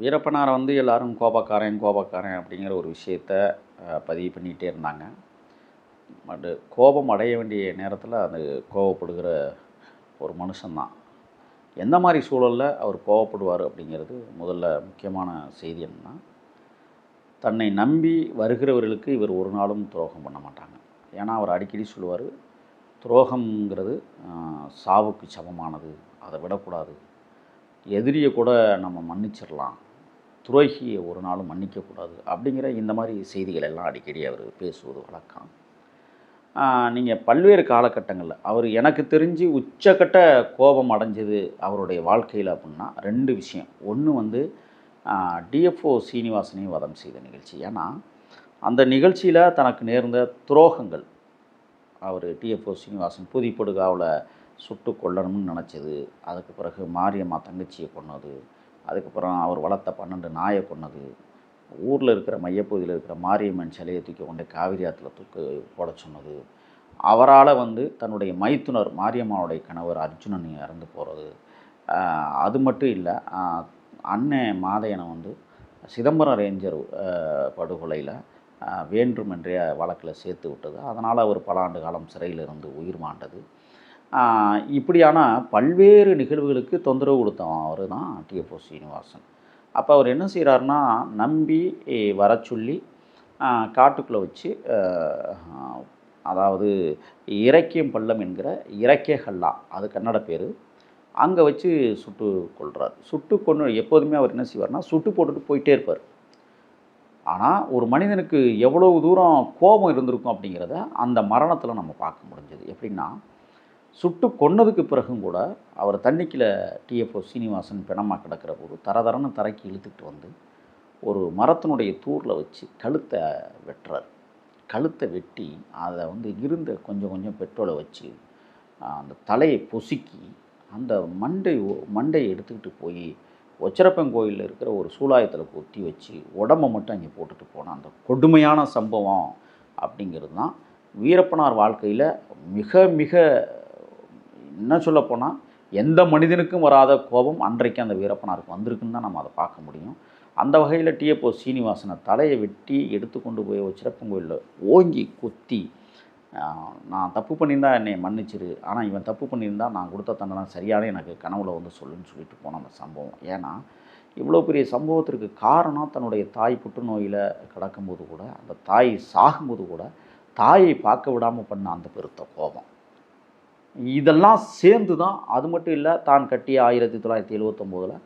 வீரப்பனாரை வந்து எல்லோரும் கோபக்காரன் கோபக்காரன் அப்படிங்கிற ஒரு விஷயத்த பதிவு பண்ணிகிட்டே இருந்தாங்க. பட்டு கோபம் அடைய வேண்டிய நேரத்தில் அது கோபப்படுகிற ஒரு மனுஷன்தான். எந்த மாதிரி சூழலில் அவர் கோவப்படுவார் அப்படிங்கிறது முதல்ல முக்கியமான செய்தி என்னென்னா தன்னை நம்பி வருகிறவர்களுக்கு இவர் ஒரு நாளும் துரோகம் பண்ண மாட்டாங்க. ஏன்னா அவர் அடிக்கடி சொல்லுவார் துரோகம்ங்கிறது சாவுக்கு சமமானது அதை விடக்கூடாது. எதிரியை கூட நம்ம மன்னிச்சிடலாம். துரோகியை ஒரு நாளும் மன்னிக்கக்கூடாது அப்படிங்கிற இந்த மாதிரி செய்திகள் எல்லாம் அடிக்கடி அவர் பேசுவது வழக்கம். நீங்கள் பல்வேறு காலகட்டங்களில் அவர் எனக்கு தெரிஞ்சு உச்சக்கட்ட கோபம் அடைஞ்சது அவருடைய வாழ்க்கையில் அப்படின்னா ரெண்டு விஷயம். ஒன்று வந்து டிஎஃப்ஓ சீனிவாசனையும் வதம் செய்த நிகழ்ச்சி. ஏன்னா அந்த நிகழ்ச்சியில் தனக்கு நேர்ந்த துரோகங்கள் அவர் டிஎஃப்ஓ சீனிவாசன் புதிப்படுகாவில் சுட்டு கொல்லணும்னு நினச்சது. அதுக்கு பிறகு மாரியம்மா தங்கச்சியை கொன்னது. அதுக்கப்புறம் அவர் வளர்த்த பன்னெண்டு நாயை கொன்னது. ஊரில் இருக்கிற மையப்பகுதியில் இருக்கிற மாரியம்மன் சிலையை தூக்கி கொண்டு காவிரி ஆற்றுல தூக்கு போட சொன்னது. அவரால் வந்து தன்னுடைய மைத்துனர் மாரியம்மாவுடைய கணவர் அர்ஜுனன் இறந்து போகிறது அது மட்டும் இல்லை அண்ணன் மாதையனை வந்து சிதம்பரம் ரேஞ்சர் படுகொலையில் வேண்டுமென்றே வழக்கில் சேர்த்து விட்டது. அதனால் அவர் பல ஆண்டு காலம் சிறையில் இருந்து உயிர் மாண்டது. இப்படியான பல்வேறு நிகழ்வுகளுக்கு தொந்தரவு கொடுத்தவன் அவர் தான் டிஎஃப்ஓ சீனிவாசன். அப்போ அவர் என்ன செய்கிறாருன்னா நம்பி வர சொல்லி காட்டுக்குள்ளே வச்சு அதாவது இறக்கியம் பள்ளம் என்கிற இறக்கிய ஹல்லா அது கன்னட பேர் அங்கே வச்சு சுட்டு கொள்கிறார் சுட்டு கொண்டு எப்போதுமே அவர் என்ன செய்வார்னா சுட்டு போட்டுட்டு போயிட்டே இருப்பார். ஆனால் ஒரு மனிதனுக்கு எவ்வளவு தூரம் கோபம் இருந்திருக்கும் அப்படிங்கிறத அந்த மரணத்தில் நம்ம பார்க்க முடிஞ்சது. எப்படின்னா சுட்டு கொன்னதுக்கு பிறகும் கூட அவர் தண்ணிக்கில் டிஎஃப்ஓ சீனிவாசன் பிணமாக கிடக்கிற போது தரதரன்னு தரைக்கு இழுத்துக்கிட்டு வந்து ஒரு மரத்தினுடைய தூரில் வச்சு கழுத்தை வெட்டுறார். கழுத்தை வெட்டி அதை வந்து இருந்த கொஞ்சம் கொஞ்சம் பெட்ரோலை வச்சு அந்த தலையை பொசுக்கி அந்த மண்டை மண்டையை எடுத்துக்கிட்டு போய் ஒச்சரப்பன் கோயிலில் இருக்கிற ஒரு சூலாயத்தில் கொத்தி வச்சு உடம்பை மட்டும் அங்கே போட்டுட்டு போன அந்த கொடுமையான சம்பவம் அப்படிங்கிறது தான் வீரப்பனார் வாழ்க்கையில் மிக மிக என்ன சொல்லப்போனால் எந்த மனிதனுக்கும் வராத கோபம் அன்றைக்கு அந்த வீரப்பனாருக்கு வந்திருக்குன்னு தான் நம்ம அதை பார்க்க முடியும். அந்த வகையில் டிஎப்ஓ சீனிவாசனை தலையை வெட்டி எடுத்துக்கொண்டு போய் போய் சிறப்பங்கோயிலில் ஓங்கி கொத்தி நான் தப்பு பண்ணியிருந்தா என்னை மன்னிச்சிரு. ஆனால் இவன் தப்பு பண்ணியிருந்தா நான் கொடுத்த தண்டனை சரியான எனக்கு கனவுல வந்து சொல்லுன்னு சொல்லிட்டு போன அந்த சம்பவம். ஏன்னா இவ்வளோ பெரிய சம்பவத்திற்கு காரணம் தன்னுடைய தாய் புற்றுநோயில் கிடக்கும்போது கூட அந்த தாய் சாகும்போது கூட தாயை பார்க்க விடாமல் பண்ண அந்த பெருத்த கோபம். இதெல்லாம் சேர்ந்து தான் அது மட்டும் இல்லை தான் கட்டிய ஆயிரத்தி தொள்ளாயிரத்தி எழுவத்தொம்போதில்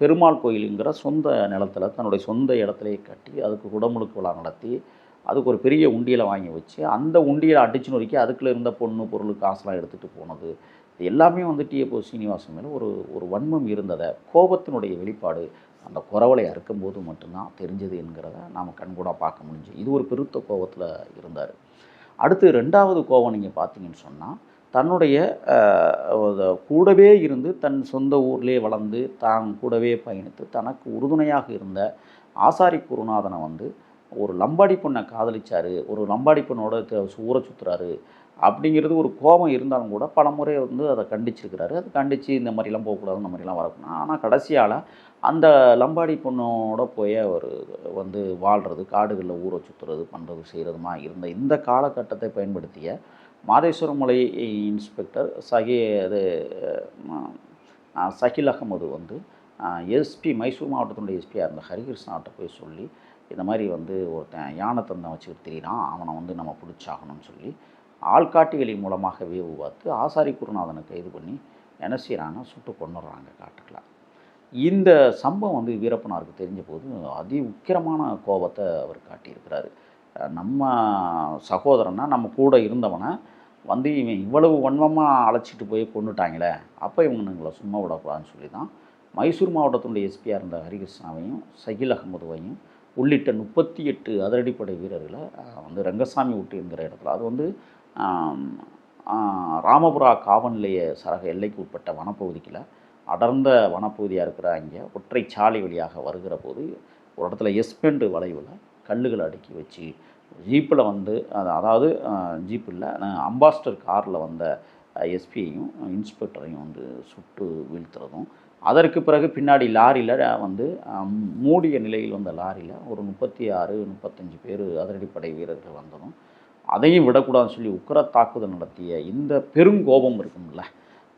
பெருமாள் கோயிலுங்கிற சொந்த நிலத்தில் தன்னுடைய சொந்த இடத்துலையே கட்டி அதுக்கு குடமுழுக்கு விழா நடத்தி அதுக்கு ஒரு பெரிய உண்டியலை வாங்கி வச்சு அந்த உண்டியலை அடிச்சு நொறுக்கி அதுக்குள்ளே இருந்த பொண்ணு பொருள் காசுலாம் எடுத்துகிட்டு போனது. இது எல்லாமே வந்து டிஎப்போ சீனிவாசன் மேலே ஒரு ஒரு வன்மம் இருந்ததை கோபத்தினுடைய வெளிப்பாடு அந்த குறவலை அறுக்கும்போது மட்டும்தான் தெரிஞ்சது என்கிறத நாம் கண்கூடாக பார்க்க முடிஞ்சு இது ஒரு பெருத்த கோபத்தில் இருந்தார். அடுத்து ரெண்டாவது கோபம் நீங்கள் பார்த்தீங்கன்னு சொன்னால் தன்னுடைய கூடவே இருந்து தன் சொந்த ஊர்லேயே வளர்ந்து தான் கூடவே பயணித்து தனக்கு உறுதுணையாக இருந்த ஆசாரி குருநாதனை வந்து ஒரு லம்பாடி பொண்ணை காதலிச்சாரு ஒரு லம்பாடி பொண்ணோட த- ஊரை சுற்றுறாரு அப்படிங்கிறது ஒரு கோபம் இருந்தாலும் கூட பல முறை வந்து அதை கண்டிச்சிருக்கிறாரு. அது கண்டித்து இந்த மாதிரிலாம் போகக்கூடாது இந்த மாதிரிலாம் வரக்கூடாது. ஆனால் கடைசியால் அந்த லம்பாடி பொண்ணோட போய் அவர் வந்து வாழ்கிறது காடுகளில் ஊரை சுற்றுறது பண்ணுறது செய்கிறதுமா இருந்த இந்த காலகட்டத்தை பயன்படுத்திய மாதேஸ்வரமலை இன்ஸ்பெக்டர் சகி அது சகில் அகமது வந்து எஸ்பி மைசூர் மாவட்டத்தினுடைய எஸ்பியாக இருந்த ஹரிகிருஷ்ணாட்ட போய் சொல்லி இந்த மாதிரி வந்து ஒருத்தன் யானை தந்தை வச்சுக்கிட்டு தெரியுறான் அவனை வந்து நம்ம பிடிச்சாகணும்னு சொல்லி ஆள்காட்டிகளின் மூலமாக வேவு பார்த்து ஆசாரி குருநாதனை கைது பண்ணி என்ன செய்கிறாங்க சுட்டு கொண்டுடுறாங்க காட்டுக்கலாம் இந்த சம்பவம் வந்து வீரப்பனாருக்கு தெரிஞ்ச போது அதி உக்கிரமான கோபத்தை அவர் காட்டியிருக்கிறாரு. நம்ம சகோதரனா நம்ம கூட இருந்தவனை வந்து இவன் இவ்வளவு வன்மமாக அழைச்சிட்டு போய் கொண்டுட்டாங்களே அப்போ இவனுங்களை சும்மா விடக்கூடாதுன்னு சொல்லி தான் மைசூர் மாவட்டத்தினுடைய எஸ்பியாக இருந்த ஹரிகிருஷ்ணாவையும் சகில் அகமதுவையும் உள்ளிட்ட முப்பத்தி எட்டு அதிரடிப்படை வீரர்களை வந்து ரங்கசாமி விட்டு என்கிற இடத்துல. அது வந்து ராமபுரா காவல் நிலைய சரக எல்லைக்கு உட்பட்ட வனப்பகுதிக்கில் அடர்ந்த வனப்பகுதியாக இருக்கிற அங்கே ஒற்றை சாலை வழியாக வருகிற போது ஒரு இடத்துல எஸ்பெண்டு வளைவில் கல்லுகளை அடுக்கி வச்சு ஜீப்பில் வந்து அது- அதாவது ஜீப்பில் அம்பாஸ்டர் காரில் வந்த எஸ்பியையும் இன்ஸ்பெக்டரையும் வந்து சுட்டு வீழ்த்துறதும். அதற்கு பிறகு பின்னாடி லாரியில் வந்து மூடிய நிலையில் வந்த லாரியில் ஒரு முப்பத்தி ஆறு முப்பத்தஞ்சு பேர் அதிரடிப்படை வீரர்கள் வந்ததும் அதையும் விடக்கூடாதுன்னு சொல்லி உக்கிர தாக்குதல் நடத்திய இந்த பெருங்கோபம் இருக்கும்ல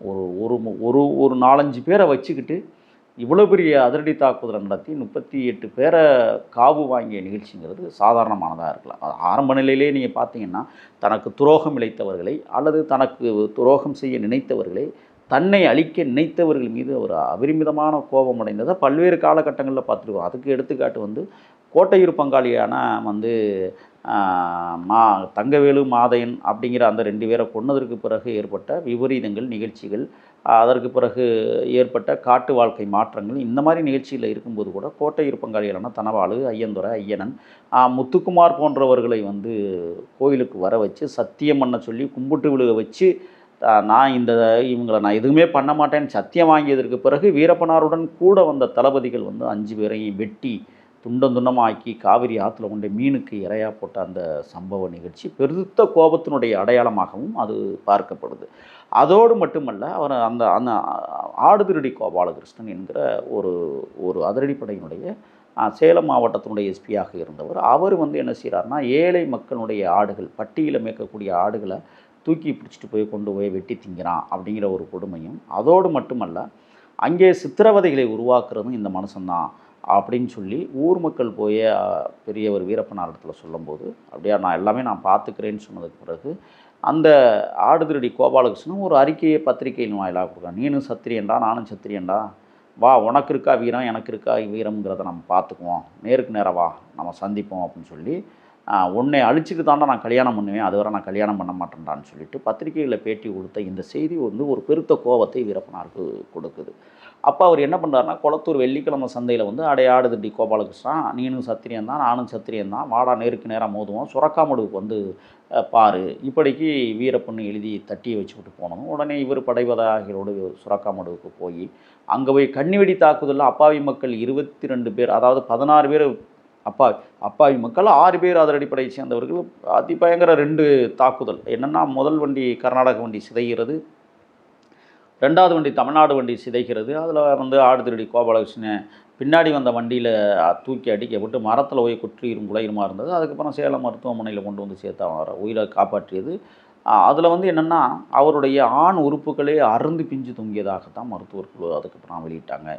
ஒரு ஒரு ஒரு ஒரு நாலஞ்சு பேரை வச்சுக்கிட்டு இவ்வளோ பெரிய அதிரடி தாக்குதலை நடத்தி முப்பத்தி எட்டு பேரை காவு வாங்கிய நிகழ்ச்சிங்கிறது சாதாரணமானதாக இருக்கலாம். அது ஆரம்ப நிலையிலே நீங்கள் பார்த்தீங்கன்னா தனக்கு துரோகம் இழைத்தவர்களை அல்லது தனக்கு துரோகம் செய்ய நினைத்தவர்களை தன்னை அழிக்க நினைத்தவர்கள் மீது ஒரு அபரிமிதமான கோபம் அடைந்ததை பல்வேறு காலகட்டங்களில் பார்த்துருக்கோம். அதுக்கு எடுத்துக்காட்டு வந்து கோட்டையூர் பங்காளியான வந்து மா தங்கவேலு மாதையன் அப்படிங்கிற அந்த ரெண்டு பேரை கொன்னதற்கு பிறகு ஏற்பட்ட விபரீதங்கள் நிகழ்ச்சிகள் அதற்கு பிறகு ஏற்பட்ட காட்டு வாழ்க்கை மாற்றங்கள். இந்த மாதிரி நிகழ்ச்சியில் இருக்கும்போது கூட கோட்டையூர் பங்காளிகளான தனவாளு ஐயந்துரை ஐயனன் முத்துக்குமார் போன்றவர்களை வந்து கோயிலுக்கு வர வச்சு சத்தியம் பண்ண சொல்லி கும்பிட்டு விழுக வச்சு நான் இந்த இவங்களை நான் எதுவுமே பண்ண மாட்டேன்னு சத்தியம் வாங்கியதற்கு பிறகு வீரப்பனாருடன் கூட வந்த தளபதிகள் வந்து அஞ்சு பேரையும் வெட்டி துண்டம் துண்டமாக்கி காவிரி ஆற்றுல கொண்டு மீனுக்கு இரையாக போட்ட அந்த சம்பவ நிகழ்ச்சி பெருத்த கோபத்தினுடைய அடையாளமாகவும் அது பார்க்கப்படுது. அதோடு மட்டுமல்ல அவர் அந்த அந்த ஆடுதிரடி கோபாலகிருஷ்ணன் என்கிற ஒரு ஒரு அதிரடிப்படையினுடைய சேலம் மாவட்டத்தினுடைய எஸ்பியாக இருந்தவர் அவர் வந்து என்ன செய்கிறார்னா ஏழை மக்களுடைய ஆடுகள் பட்டியலில் மேய்க்கக்கூடிய ஆடுகளை தூக்கி பிடிச்சிட்டு போய் கொண்டு போய் வெட்டி திங்கிறான் அப்படிங்கிற ஒரு கொடுமையும் அதோடு மட்டுமல்ல அங்கே சித்திரவதைகளை உருவாக்குறதும் இந்த மனுஷன்தான். அப்படின்னு சொல்லி ஊர் மக்கள் போய் பெரியவர் வீரப்பனார் இடத்துல சொல்லும்போது அப்படியா நான் எல்லாமே நான் பார்த்துக்கிறேன்னு சொன்னதுக்கு பிறகு அந்த ஆடுதிரடி கோபாலகிருஷ்ணன் ஒரு அறிக்கையை பத்திரிகையின் வாயிலாக கொடுக்குறான். நீனும் சத்திரியன்டா நானும் சத்திரியன்டா. வா உனக்கு இருக்கா வீரம் எனக்கு இருக்கா வீரம்ங்கிறத நம்ம பார்த்துக்குவோம். நேருக்கு நேரம் வா நம்ம சந்திப்போம் அப்படின்னு சொல்லி உன்னை அழிச்சிட்டு தாண்டா நான் கல்யாணம் பண்ணுவேன் அதுவரை நான் கல்யாணம் பண்ண மாட்டேன்டான்னு சொல்லிட்டு பத்திரிகைகளில் பேட்டி கொடுத்த இந்த செய்தி வந்து ஒரு பெருத்த கோபத்தை வீரப்பனாருக்கு கொடுக்குது. அப்போ அவர் என்ன பண்ணுறாருன்னா குளத்தூர் வெள்ளிக்கிழமை சந்தையில் வந்து அடையாடு திண்டி கோபாலகிருஷ்ணா நீனும் சத்திரியன் தான் நானும் சத்திரியன் தான் வாடா நேருக்கு நேராக மோதுவோம் சுரக்காமடுவுக்கு வந்து பாரு. இப்படிக்கு வீரப்பண்ணு எழுதி தட்டியை வச்சுக்கிட்டு போனோம் உடனே இவர் படைவதாகிகளோடு சுரக்காமடுவுக்கு போய் அங்கே போய் கண்ணிவெடி தாக்குதலில் அப்பாவி மக்கள் இருபத்தி ரெண்டு பேர் அதாவது பதினாறு பேர் அப்பா அப்பாவி மக்கள் ஆறு பேர் அதரடிப்படையை சேர்ந்தவர்கள். அதிபயங்கர ரெண்டு தாக்குதல். என்னென்னா முதல் வண்டி கர்நாடக வண்டி சிதைகிறது. ரெண்டாவது வண்டி தமிழ்நாடு வண்டி சிதைக்கிறது அதில் வந்து ஆடுதிரடி கோபாலகிருஷ்ணன் பின்னாடி வந்த வண்டியில் தூக்கி அடிக்கப்பட்டு மரத்தில் போய் குற்றியும் குலையுமா இருந்தது. அதுக்கப்புறம் சேலம் மருத்துவமனையில் கொண்டு வந்து சேர்த்து வர உயிரை காப்பாற்றியது. அதில் வந்து என்னென்னா அவருடைய ஆண் உறுப்புகளே அருந்து பிஞ்சு தொங்கியதாகத்தான் மருத்துவர் குழு அதுக்கப்புறம் வெளியிட்டாங்க.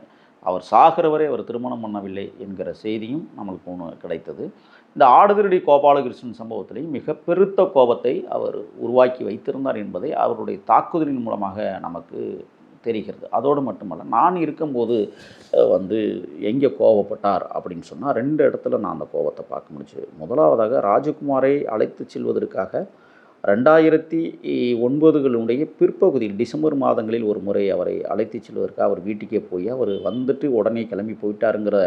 அவர் சாகிறவரை அவர் திருமணம் பண்ணவில்லை என்கிற செய்தியும் நம்மளுக்கு ஒன்று கிடைத்தது. இந்த ஆடுதிரடி கோபாலகிருஷ்ணன் சம்பவத்திலேயும் மிக பெருத்த கோபத்தை அவர் உருவாக்கி வைத்திருந்தார் என்பதை அவருடைய தாக்குதலின் மூலமாக நமக்கு தெரிகிறது. அதோடு மட்டுமல்ல நான் இருக்கும்போது வந்து எங்கே கோவப்பட்டார் அப்படின்னு சொன்னால் ரெண்டு இடத்துல நான் அந்த கோபத்தை பார்க்க முடிஞ்சு முதலாவதாக ராஜகுமாரை அழைத்து செல்வதற்காக ரெண்டாயிரத்தி ஒன்பதுகளுடைய பிற்பகுதியில் டிசம்பர் மாதங்களில் ஒரு முறை அவரை அழைத்து செல்வதற்காக அவர் வீட்டுக்கே போய் அவர் வந்துட்டு உடனே கிளம்பி போயிட்டாருங்கிற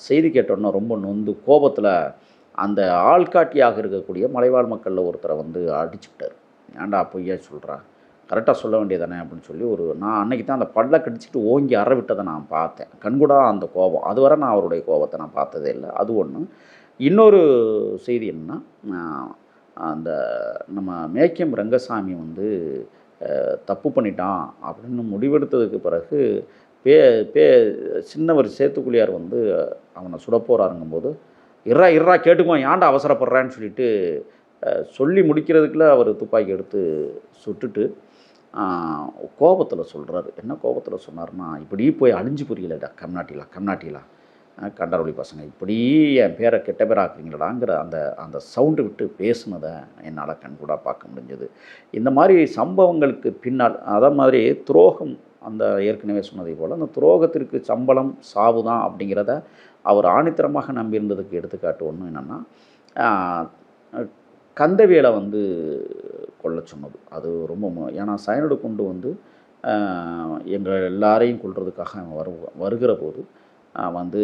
செய்தி கேட்டோன்னா ரொம்ப நொந்து கோபத்தில் அந்த ஆள்காட்டியாக இருக்கக்கூடிய மலைவாழ் மக்களில் ஒருத்தரை வந்து அடிச்சுக்கிட்டார் ஏன்டா பொய்யா சொல்கிறா கரெக்டாக சொல்ல வேண்டியதானே? அப்படின்னு சொல்லி ஒரு நான் அன்னைக்கு தான் அந்த பல்ல கடிச்சிட்டு ஓங்கி அற விட்டதை நான் பார்த்தேன். கண்கூடா அந்த கோபம். அதுவரை நான் அவருடைய கோபத்தை நான் பார்த்ததே இல்லை. அது ஒன்று இன்னொரு செய்தி என்னன்னா அந்த நம்ம மேக்கியம் ரங்கசாமி வந்து தப்பு பண்ணிட்டான் அப்படின்னு முடிவெடுத்ததுக்கு பிறகு பே பே சின்னவர் சேத்துக்குழியார் வந்து அவனை சுட போகிறாருங்கும்போது இறா இறா கேட்டுக்குவோம் ஏன்டா அவசரப்படுறான்னு சொல்லிட்டு சொல்லி முடிக்கிறதுக்குள்ள அவர் துப்பாக்கி எடுத்து சுட்டுட்டு கோபத்தில் சொல்கிறாரு என்ன கோபத்தில் சொன்னார்னா இப்படி போய் அழிஞ்சு புரியலடா கம்நாட்டிலா கம்நாட்டிலா. அஹ், பசங்க. இப்படி என் பேரை கெட்ட பேராக்குறீங்களாங்கிற அந்த அந்த சவுண்டு விட்டு பேசுனதை என்னால் கண்கூடாக பார்க்க முடிஞ்சது. இந்த மாதிரி சம்பவங்களுக்கு பின்னால் அதே மாதிரி துரோகம் அந்த ஏற்கனவே சொன்னதை போல் அந்த துரோகத்திற்கு சம்பளம் சாவு தான் அப்படிங்கிறத அவர் ஆணித்தரமாக நம்பியிருந்ததுக்கு எடுத்துக்காட்டு ஒன்று என்னென்னா கந்தவேலை வந்து கொல்ல சொன்னது. அது ரொம்ப மு- ஏன்னா சயனடு கொண்டு வந்து எங்கள் எல்லாரையும் கொல்றதுக்காக வரு வருகிற போது வந்து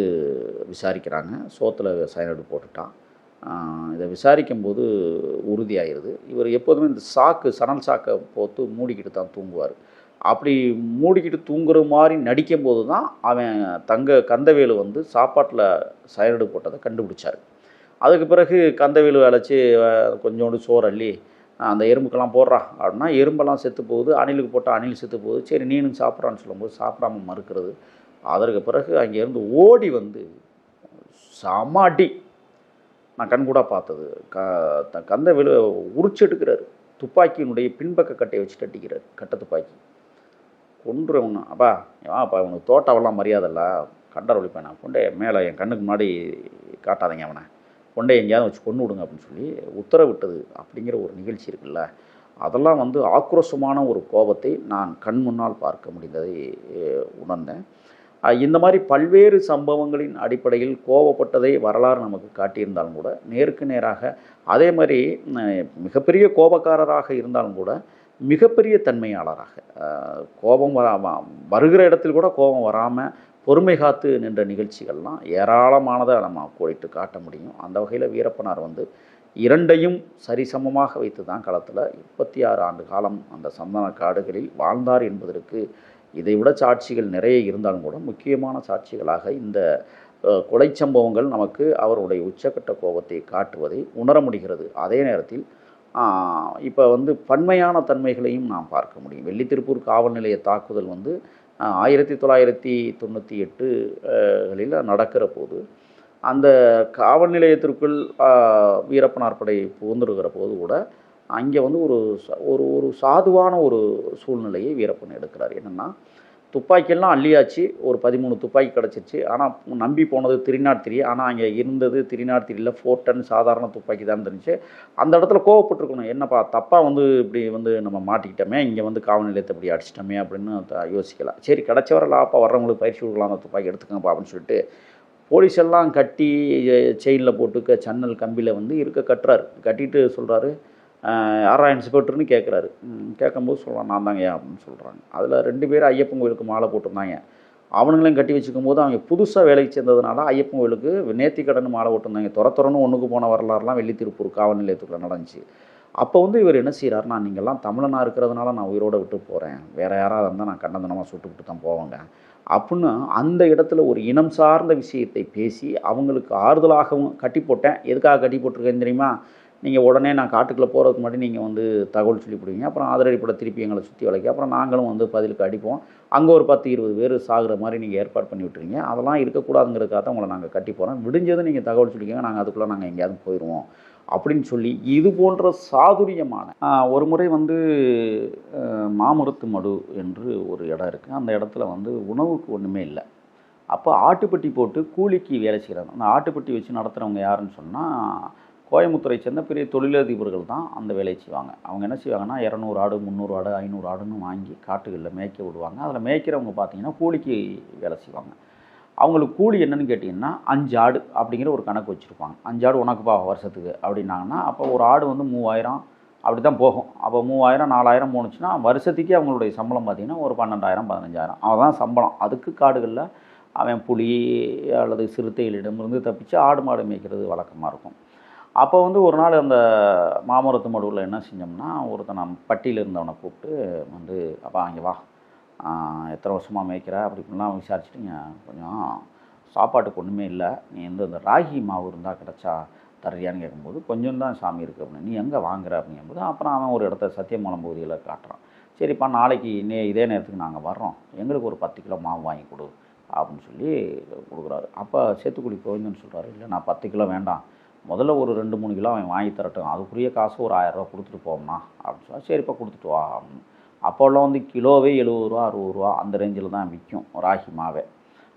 விசாரிக்கிறாங்க. சோத்தில் சைனடு போட்டுட்டான். இதை விசாரிக்கும் போது உறுதியாயிருது. இவர் எப்போதுமே இந்த சாக்கு சணல் சாக்கை போட்டு மூடிக்கிட்டு தான் தூங்குவார். அப்படி மூடிக்கிட்டு தூங்குற மாதிரி நடிக்கும் போது தான் அவன் தங்க கந்தவேலு வந்து சாப்பாட்டில் சைனடு போட்டதை கண்டுபிடிச்சார். அதுக்கு பிறகு கந்தவேலு அழைச்சி கொஞ்சோண்டு சோறு அள்ளி அந்த எறும்புக்கெல்லாம் போடுறா. அப்படின்னா எறும்பெல்லாம் செத்து போகுது. அணிலுக்கு போட்டால் அணில் செத்து போகுது. சரி நீனும் சாப்பிட்றான்னு சொல்லும்போது சாப்பிடாம மறுக்கிறது. அதற்கு பிறகு அங்கேருந்து ஓடி வந்து சமாடி நான் நான் கண்கூடாக பார்த்தது. க த- கந்த விழு உரிச்சு எடுக்கிறாரு துப்பாக்கியினுடைய பின்பக்க கட்டையை வச்சுட்டு அடிக்கிறாரு. கட்டை துப்பாக்கி. கொண்டுருவன் அப்பா அப்பா அவனுக்கு தோட்டாவெல்லாம் மரியாதை இல்லை கண்டர் ஒழிப்பேன் நான். கொண்டே மேலே என் கண்ணுக்கு முன்னாடி காட்டாதீங்க அவனை. கொண்டே எங்கேயாவது வச்சு கொண்டு விடுங்க அப்படின்னு சொல்லி உத்தரவிட்டது அப்படிங்கிற ஒரு நிகழ்ச்சி இருக்குல்ல. அதெல்லாம் வந்து ஆக்ரோஷமான ஒரு கோபத்தை நான் கண் முன்னால் பார்க்க முடிந்ததை உணர்ந்தேன். இந்த மாதிரி பல்வேறு சம்பவங்களின் அடிப்படையில் கோபப்பட்டதை வரலாறு நமக்கு காட்டியிருந்தாலும் கூட நேருக்கு நேராக அதே மாதிரி மிகப்பெரிய கோபக்காரராக இருந்தாலும் கூட மிகப்பெரிய தன்மையாளராக கோபம் வராம வருகிற இடத்தில் கூட கோபம் வராமல் பொறுமை காத்து நின்ற நிகழ்ச்சிகள்லாம் ஏராளமானதை நம்ம கோடிட்டு காட்ட முடியும். அந்த வகையில் வீரப்பனார் வந்து இரண்டையும் சரிசமமாக வைத்து தான் களத்தில் முப்பத்தி ஆறு ஆண்டு காலம் அந்த சந்தன காடுகளில் வாழ்ந்தார் என்பதற்கு இதைவிட சாட்சிகள் நிறைய இருந்தாலும் கூட முக்கியமான சாட்சிகளாக இந்த கொலை சம்பவங்கள் நமக்கு அவருடைய உச்சக்கட்ட கோபத்தை காட்டுவதை உணர முடிகிறது. அதே நேரத்தில் இப்போ வந்து பன்மையான தன்மைகளையும் நாம் பார்க்க முடியும். வெள்ளித்திருப்பூர் காவல் நிலைய தாக்குதல் வந்து ஆயிரத்தி தொள்ளாயிரத்தி தொண்ணூற்றி எட்டுகளில் நடக்கிற போது அந்த காவல் நிலையத்திற்குள் வீரப்பனார் படை புகுந்துருக்கிற போது கூட அங்கே வந்து ஒரு ச- ஒரு ஒரு சாதுவான ஒரு சூழ்நிலையை வீரப்பன் எடுக்கிறார். என்னென்னா துப்பாக்கியெல்லாம் அள்ளியாச்சு. ஒரு பதிமூணு துப்பாக்கி கிடச்சிருச்சு. ஆனால் நம்பி போனது திரிநாட்திரி. ஆனால் அங்கே இருந்தது திரிநாட் திரியில் ஃபோர் டன் சாதாரண துப்பாக்கி தான் இருந்துச்சு. அந்த இடத்துல கோவப்பட்டிருக்கணும். என்னப்பா தப்பாக வந்து இப்படி வந்து நம்ம மாட்டிக்கிட்டோமே இங்கே வந்து காவல் நிலையத்தை இப்படி அடிச்சிட்டோமே அப்படின்னு யோசிக்கலாம் சரி கிடச்சவரை லாப்பா வர்றவங்களுக்கு பயிற்சி கொடுக்கலாம். அந்த துப்பாக்கி எடுத்துக்கங்கப்பா அப்படின்னு சொல்லிட்டு போலீஸ் எல்லாம் கட்டி செயினில் போட்டு சன்னல் கம்பியில் வந்து இருக்க கட்டுறாரு. கட்டிட்டு சொல்கிறாரு யாரா இன்ஸ்பெக்டர்னு கேட்குறாரு கேட்கும்போது சொல்கிறான் நான் தாங்க அப்படின்னு சொல்கிறாங்க அதில் ரெண்டு பேரும் ஐயப்பன் கோயிலுக்கு மாலை போட்டிருந்தாங்க. அவனுங்களையும் கட்டி வச்சுக்கும் போது அவங்க புதுசாக வேலைக்கு சேர்ந்ததுனால ஐயப்பன் கோயிலுக்கு நேத்தி கடன் மாலை போட்டிருந்தாங்க. துர துறன்னு ஒன்றுக்கு போன வரலாறுலாம் வெள்ளி திருப்பூர் காவல் நிலையத்துக்குள்ள நடந்துச்சு. அப்போ வந்து இவர் என்ன செய்கிறாருன்னா நீங்கள்லாம் தமிழனாக இருக்கிறதுனால நான் உயிரோட விட்டு போகிறேன் வேறு யாராவது இருந்தால் நான் கண்டந்தனமாக சுட்டுக்கிட்டு தான் போவாங்க. அப்படின்னு அந்த இடத்துல ஒரு இனம் சார்ந்த விஷயத்தை பேசி அவங்களுக்கு ஆறுதலாகவும் கட்டி போட்டேன் எதுக்காக கட்டி போட்டிருக்கேன்னு தெரியுமா? நீங்கள் உடனே நான் காட்டுக்குள்ளே போகிறதுக்கு முன்னாடி நீங்கள் வந்து தகவல் சொல்லி கொடுங்க. அப்புறம் ஆதரடிப்பட திருப்பி எங்களை சுற்றி வளைக்க அப்புறம் நாங்களும் வந்து பதிலுக்கு அடிப்போம். அங்கே ஒரு பத்து இருபது பேர் சாகுற மாதிரி நீங்கள் ஏற்பாடு பண்ணி விட்டுருங்க. அதெல்லாம் இருக்கக்கூடாதுங்கிறதுக்காக தான் உங்களை நாங்கள் கட்டி போகிறோம் விடிஞ்சதும் நீங்கள் தகவல் சொல்லிக்கோங்க. நாங்கள் அதுக்குள்ளே நாங்கள் எங்கேயாவது போயிடுவோம் அப்படின்னு சொல்லி இது போன்ற சாதுரியமான ஒரு முறை வந்து மாமருத்து மடு என்று ஒரு இடம் இருக்குது அந்த இடத்துல வந்து உணவுக்கு ஒன்றுமே இல்லை. அப்போ ஆட்டுப்பட்டி போட்டு கூலிக்கு வேலை செய்கிறாங்க அந்த ஆட்டுப்பட்டி வச்சு நடத்துகிறவங்க யாருன்னு சொன்னால் கோயம்புத்தூரை சேர்ந்த பெரிய தொழிலதிபர்கள் தான் அந்த வேலையை செய்வாங்க. அவங்க என்ன செய்வாங்கன்னா இரநூறு ஆடு முந்நூறு ஆடு ஐநூறு ஆடுன்னு வாங்கி காட்டுகளில் மேய்க்க விடுவாங்க. அதில் மேய்க்கிறவங்க பார்த்தீங்கன்னா கூலிக்கு வேலை செய்வாங்க. அவங்களுக்கு கூலி என்னன்னு கேட்டிங்கன்னா அஞ்சு ஆடு அப்படிங்கிற ஒரு கணக்கு வச்சுருப்பாங்க. அஞ்சு ஆடு உனக்குப்பா வருஷத்துக்கு அப்படின்னாங்கன்னா அப்போ ஒரு ஆடு வந்து மூவாயிரம் அப்படி தான் போகும். அப்போ மூவாயிரம் நாலாயிரம் போணுச்சுன்னா வருஷத்துக்கே அவங்களுடைய சம்பளம் பார்த்திங்கன்னா ஒரு பன்னெண்டாயிரம் பதினஞ்சாயிரம். அவன் சம்பளம். அதுக்கு காடுகளில் அவன் புலி அல்லது சிறுத்தைகளிடமிருந்து தப்பிச்சு ஆடு மாடு மேய்க்கிறது வழக்கமாக இருக்கும். அப்போ வந்து ஒரு நாள் அந்த மாமரத்து மடுவில் என்ன செஞ்சோம்னா ஒருத்தன் நம்ம பட்டியில் இருந்தவனை கூப்பிட்டு வந்து அப்பா இங்கே வா. எத்தனை வருஷமாக மேய்க்கிற? அப்படி இப்படிலாம் விசாரிச்சுட்டுங்க கொஞ்சம் சாப்பாட்டுக்கு ஒன்றுமே இல்லை. நீ எந்த இந்த ராகி மாவு இருந்தால் கிடச்சா தர்றியான்னு கேட்கும்போது கொஞ்சம் தான் சாமி இருக்குது அப்படின்னு. நீ எங்கே வாங்குற? அப்படிங்கும்போது அப்புறம் அவன் ஒரு இடத்த சத்தியமலம் பகுதியில் காட்டுறான். சரிப்பா நாளைக்கு நே இதே நேரத்துக்கு நாங்கள் வர்றோம். எங்களுக்கு ஒரு பத்து கிலோ மாவு வாங்கி கொடு. அப்படின்னு சொல்லி கொடுக்குறாரு. அப்போ சேத்துக்குடி கோவிந்தன் சொல்கிறாரு இல்லை நான் பத்து கிலோ வேண்டாம். முதல்ல ஒரு ரெண்டு மூணு கிலோ அவன் வாங்கி தரட்டும். அதுக்குரிய காசு ஒரு ஆயரூவா கொடுத்துட்டு போம்னா அப்படின்னு சொல்லி சரிப்பா கொடுத்துட்டு வா அப்படின்னு. அப்போல்லாம் வந்து கிலோவே எழுபது ரூபா அறுபது ரூபா அந்த ரேஞ்சில் தான் விற்கும் ராகி மாவே.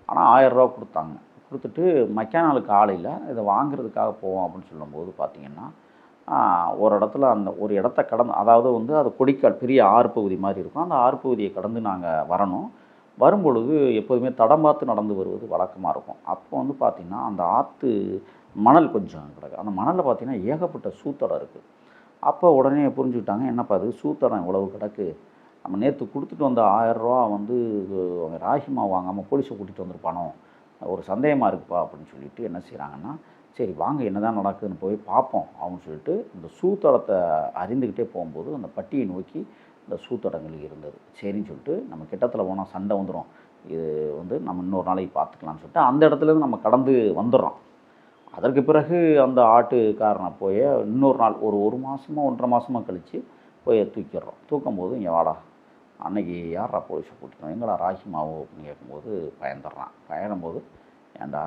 ஆனால் ஆயரூவா கொடுத்தாங்க. கொடுத்துட்டு மக்கானாளுக்கு காலையில் இதை வாங்குறதுக்காக போவோம் அப்படின்னு சொல்லும்போது பார்த்தீங்கன்னா ஒரு இடத்துல அந்த ஒரு இடத்த கடந்து அதாவது வந்து அது கொடிக்கால் பெரிய ஆறு பகுதி மாதிரி இருக்கும். அந்த ஆறு பகுதியை கடந்து நாங்கள் வரணும். வரும்பொழுது எப்போதுமே தடம் பார்த்து நடந்து வருவது வழக்கமாக இருக்கும். அப்போ வந்து பார்த்திங்கன்னா அந்த ஆற்று மணல் கொஞ்சம் கிடக்கு. அந்த மணலில் பார்த்திங்கன்னா ஏகப்பட்ட சூத்தடம் இருக்குது அப்போ உடனே புரிஞ்சுக்கிட்டாங்க என்னப்பா அது சூத்தடம் இவ்வளவு கிடக்கு. நம்ம நேற்று கொடுத்துட்டு வந்த ஆயரூவா வந்து அவங்க ராகி மாவு வாங்காமல் போலீஸை கூட்டிகிட்டு வந்திருப்பானோ? ஒரு சந்தேகமாக இருக்குப்பா அப்படின்னு சொல்லிட்டு என்ன செய்கிறாங்கன்னா சரி வாங்க என்னதான் நடக்குதுன்னு போய் பார்ப்போம் அப்படின்னு சொல்லிட்டு இந்த சூத்தடத்தை அறிந்துக்கிட்டே போகும்போது அந்த பட்டியை நோக்கி இந்த சூத்தடங்கள் இருந்தது. சரின்னு சொல்லிட்டு நம்ம கிட்டத்தில் போனால் சண்டை வந்துடும் இது வந்து நம்ம இன்னொரு நாளைக்கு பார்த்துக்கலாம்னு சொல்லிட்டு அந்த இடத்துலேருந்து நம்ம கடந்து வந்துடுறோம். அதற்கு பிறகு அந்த ஆட்டுக்காரனை போய் இன்னொரு நாள் ஒரு ஒரு மாதமோ ஒன்றரை மாதமாக கழித்து போய் தூக்கிடுறோம். தூக்கும் போது இங்கே வாடா அன்னைக்கு யாரா போலீஸை கூட்டிட்டோம் எங்கடா ராகி மாவு அப்படின்னு கேட்கும்போது பயந்துடுறான். பயணும்போது ஏன்டா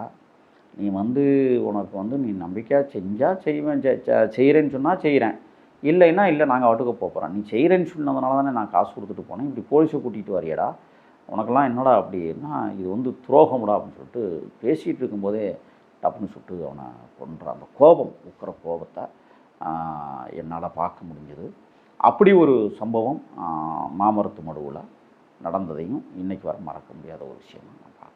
நீ வந்து உனக்கு வந்து நீ நம்பிக்கையாக செஞ்சால் செய்வேன் செய்கிறேன்னு சொன்னால் செய்கிறேன் இல்லைன்னா இல்லை நாங்கள் வாட்டுக்கு போகிறோம் நீ செய்கிறேன்னு சொன்னதுனால தானே நான் காசு கொடுத்துட்டு போனேன். இப்படி போலீஸை கூட்டிகிட்டு வரையடா? உனக்கெல்லாம் என்னடா அப்படின்னா இது வந்து துரோகம்டா அப்படின்னு சொல்லிட்டு பேசிகிட்டு இருக்கும்போதே டப்புன்னு சுட்டு அவனை கொன்ற அந்த கோபம் உக்கிற கோபத்தை என்னால் பார்க்க முடிஞ்சது. அப்படி ஒரு சம்பவம் மாமரத்து மடுவில் நடந்ததையும் இன்றைக்கி வர மறக்க முடியாத ஒரு விஷயம் நான் பார்க்குறேன்.